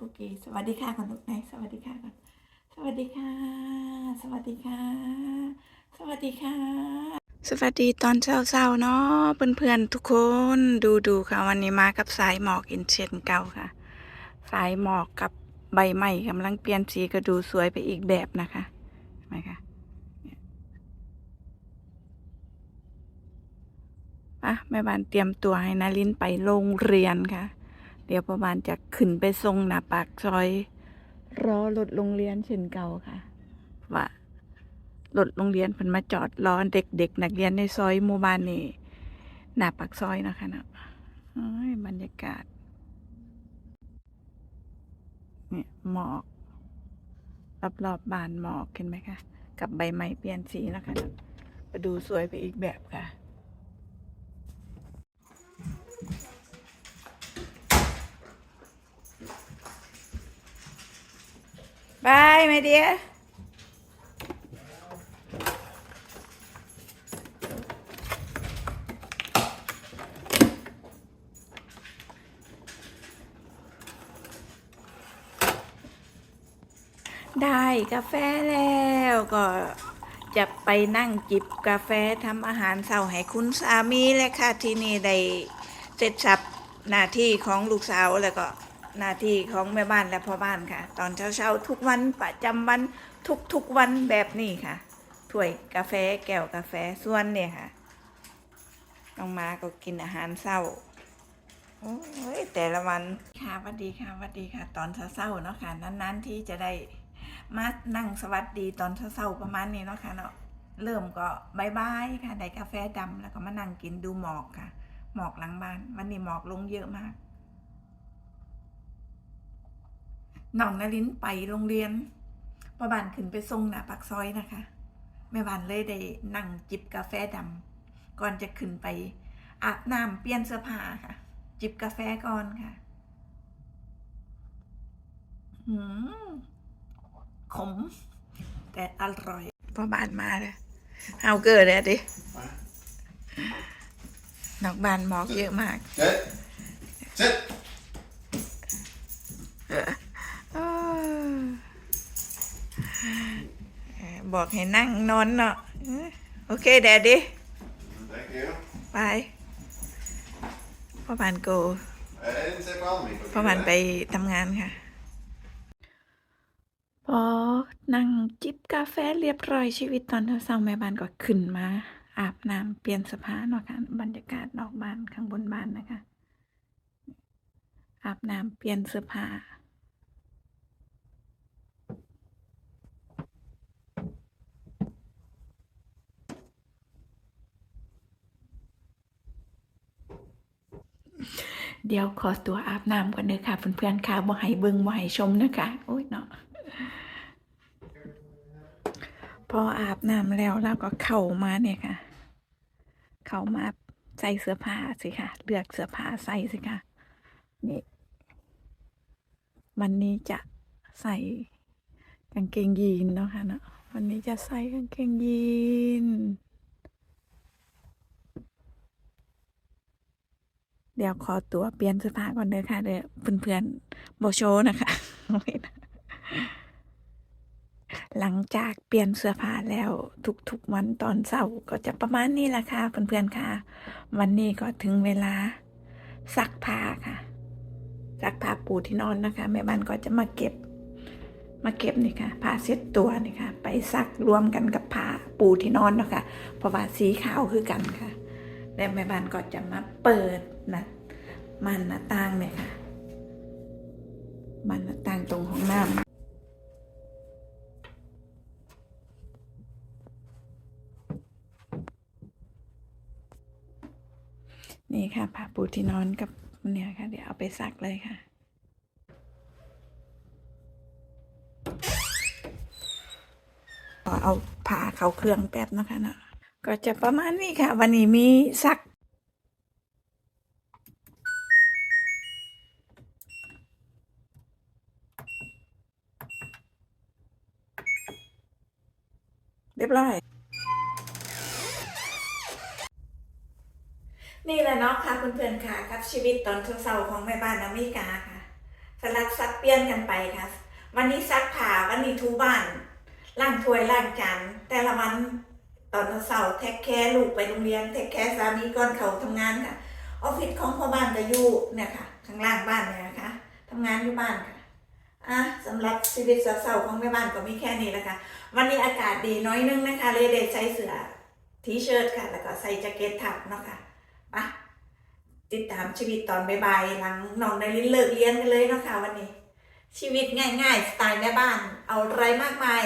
กุกี้สวัสดีค่ะก่อนลูกไหนสวัสดีค่ะก่อนสวัสดีค่ะ สวัสดีค่ะ สวัสดีค่ะ สวัสดีตอนเช้าๆเนาะเพื่อนๆทุกคนดูดูๆค่ะ วันนี้มากับสายหมอกอินเช่นเก่าค่ะ สายหมอกกับใบไม้กำลังเปลี่ยนสีก็ดูสวยไปอีกแบบนะคะเห็นไหมคะอะแม่บ้านเตรียมตัวให้นารินไปโรงเรียนค่ะ เดี๋ยวประมาณจะขึ้นไปส่งหน้าปากซอย รอรถโรงเรียนเช่นเก่าค่ะ ว่ารถโรงเรียนเพิ่นมาจอดรอเด็กๆนักเรียนในซอยหมู่บ้านนี่หน้าปากซอยนะคะเนาะโอ้ยบรรยากาศเนี่ยหมอกรอบๆบบ้านหมอกเห็นไหมคะ กับใบไม้เปลี่ยนสีนะคะเนาะไปดูสวยไปอีกแบบค่ะ Bye, my dear. ได้ กาแฟแล้วก็จะไปนั่งจิบกาแฟทำอาหารเช้าให้คุณสามีเลยค่ะ ที่นี่ได้เสร็จสับหน้าที่ของลูกสาวแล้วก็ หน้าที่ของแม่บ้านและพ่อบ้านค่ะ ตอนเช้าๆทุกวันประจำวันทุกๆวันแบบนี้ค่ะถ้วยกาแฟแก้วกาแฟส่วนเนี่ยค่ะน้องมาก็กินอาหารเช้าโอ้ยแต่ละวันค่ะสวัสดีค่ะสวัสดีค่ะ ตอนเช้าเนาะค่ะนานๆที่จะได้มานั่งสวัสดีตอนเช้าประมาณนี้เนาะค่ะเนาะเริ่มก็บายบายค่ะได้กาแฟดำแล้วก็มานั่งกินดูหมอกค่ะ หมอกหลังบ้าน วันนี้หมอกลงเยอะมาก น้องนลินไปโรงเรียนประบานขึ้นไปส่งหน้าปากซอยนะคะแม่บ้านเลยได้นั่งจิบกาแฟดำก่อนจะขึ้นไป อาบน้ำเปลี่ยนเสื้อผ้าค่ะ จิบกาแฟก่อนค่ะหืมขม แต่อร่อยพอบานมาเลยเอาเกิดเลยดิดอกบานหมอกเยอะมาก Sit. Sit. เออเออ บอกให้นั่งนอนเนาะเออโอเคแดดดิ Thank you. ไปพ่อบานโก I didn't say follow me. but พอมันไปทำงานค่ะ พอนั่งจิบกาแฟเรียบร้อยชีวิตตอนเช้าๆแม่บ้านก็ขึ้นมาอาบน้ำเปลี่ยนเสภาเนาะค่ะบรรยากาศนอกบ้านข้างบนบ้านนะคะ อาบน้ำเปลี่ยนเสื้อผ้า เดี๋ยวขอตัวอาบน้ำก่อนเด้อค่ะเพื่อนๆค่ะบ่ให้เบิ่งบ่ให้ชมนะคะโอ้ยเนาะพออาบน้ำแล้วแล้วก็เข้ามาเนี่ยค่ะ เข้ามาใส่เสื้อผ้าสิค่ะ เลือกเสื้อผ้าใส่สิค่ะ นี่วันนี้จะใส่กางเกงยีนเนาะค่ะเนาะวันนี้จะใส่กางเกงยีน เดี๋ยวขอตัวเปลี่ยนเสื้อผ้าก่อนเด้อค่ะเดี๋ยวเพื่อนๆโบโชนะคะหลังจากเปลี่ยนเสื้อผ้าแล้วทุกๆวันตอนเช้าก็จะประมาณนี้แหละค่ะเพื่อนๆค่ะ วันนี้ก็ถึงเวลาซักผ้าค่ะซักผ้าปูที่นอนนะคะ แม่บ้านก็จะมาเก็บ มาเก็บนี่ค่ะผ้าเช็ดตัวนี่ค่ะ ไปซักรวมกันกับผ้าปูที่นอนนะคะเพราะว่าสีขาวคือกันค่ะ แล้วแม่บ้านก็จะมาเปิดนะมันหน้าต่างเนี่ยค่ะ มันหน้าต่างตรงห้องน้ำนี่ค่ะผ้าปูที่นอนกับเนี่ยค่ะ เดี๋ยวเอาไปซักเลยค่ะ เอาผ้าเขาเครื่องแป๊บนะคะเนาะ ก็จะประมาณนี้ค่ะ วันนี้มีซักเรียบร้อย นี่แหละเนาะค่ะเพื่อนๆค่ะ กับชีวิตตอนเช้าๆของแม่บ้านอเมริกาค่ะสลับซักเปลี่ยนกันไปค่ะ วันนี้ซักผ้าวันนี้ทูบ้านล้างถ้วยล้างจานแต่ละวัน ตอนเสาร์แท็กแคร์ลูกไปโรงเรียนแท็กแคร์สามีก่อนเขาทำงานค่ะออฟฟิศของพ่อบ้านก็อยู่เนี่ยค่ะ ข้างล่างบ้านเนี่ยนะคะทำงานอยู่บ้านค่ะอะสำหรับชีวิตเศร้าๆของแม่บ้านก็มีแค่นี้แหละค่ะวันนี้อากาศดีน้อยนึงนะคะ เลยได้ใส่เสื้อทีเชิ้ตค่ะ แล้วก็ใส่แจ็คเก็ตทับเนาะค่ะไปติดตามชีวิตตอนบ่ายๆหลังน้องได้ลินเลิกเรียนกันเลยเนาะค่ะวันนี้ ชีวิตง่ายๆสไตล์แม่บ้าน เอาอะไรมากมาย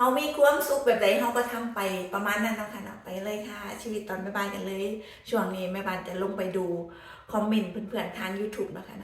เฮามีความสุขแบบไหนเฮาก็ทำไปประมาณนั้นเนาะค่ะเนาะไปเลยค่ะ ชีวิตตอนบ่ายๆกันเลย ช่วงนี้แม่บ้านจะลงไปดูคอมเมนต์เพื่อนๆทาง YouTube นะคะ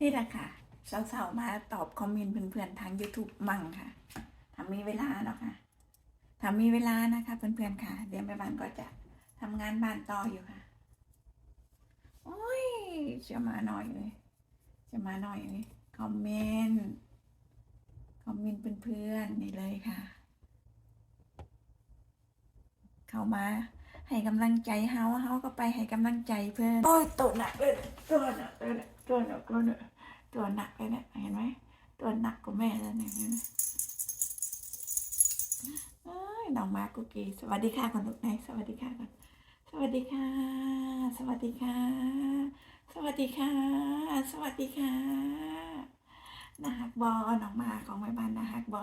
นี่แหละค่ะ สาวๆมาตอบคอมเมนต์เพื่อนๆทาง YouTube มั่งค่ะถ้ามีเวลาเนาะค่ะถ้ามีเวลานะคะเพื่อนๆค่ะ เดี๋ยวแม่บ้านก็จะทำงานบ้านต่ออยู่ค่ะ โอ้ยจะมาหน่อยเลยจะมาหน่อยเลยคอมเมนต์คอมเมนต์เพื่อนๆนี่เลยค่ะ เข้ามาให้กำลังใจเฮาเฮาก็ไปให้กำลังใจเพื่อน โอ้ยตัวหนักเลยตัวหนักเลยเนี่ยตัวหนักตัวหนัก ตัวหนักเลยเนี่ยเห็นไหมตัวหนักกว่าแม่แล้วเนี่ยเห็นไหมเอ้ยน้องมากุกกี้สวัสดีค่ะคนลูกไหนสวัสดีค่ะก่อนสวัสดีค่ะ สวัสดีค่ะ สวัสดีค่ะ สวัสดีค่ะนาฮักบอน้องมาของแม่บ้านนาฮักบอ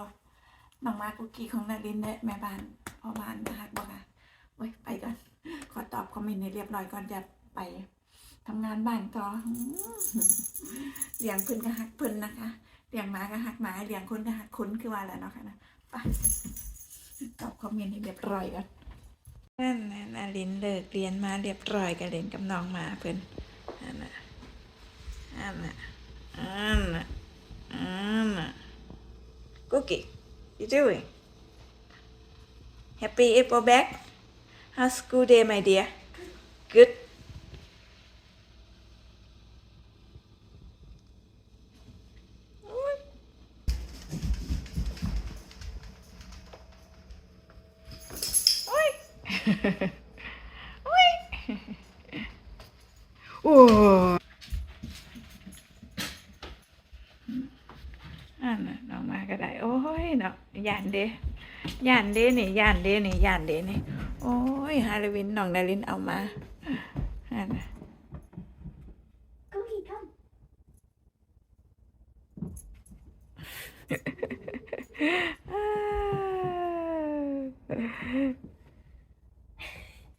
น้องมากุกกี้ของนารินและแม่บ้านพ่อบ้านนาฮักบอค่ะโอ้ยไปก่อนขอตอบคอมเมนต์ให้เรียบร้อยก่อนจะไป ทำงานบ้านต่อเลี้ยงเพิ่นก็หักเพิ่นนะคะเลี้ยงหมาก็หักหมาเลี้ยงคนก็หักคนคือว่าแล้วเนาะค่ะนะไปตอบคอมเมนต์ให้เรียบร้อยก่อนนั่นนะนาลินเลิกเรียนมาเรียบร้อยก็เล่นกับน้องมาเพิ่นอันน่ะอันน่ะอันน่ะอันน่ะกุ๊กกี้ you doing happy April back How's school day, my dear? Good. Oi. Oh. อันน่ะน้องมาก็ได้ โอ้ยเนาะย่านเดย่านเดนี่ย่านเดนี่ย่านเดนี่ โอ้ย ฮาโลวีนน้องดารินเอามาอันน่ะ Cookie, come. อ้าว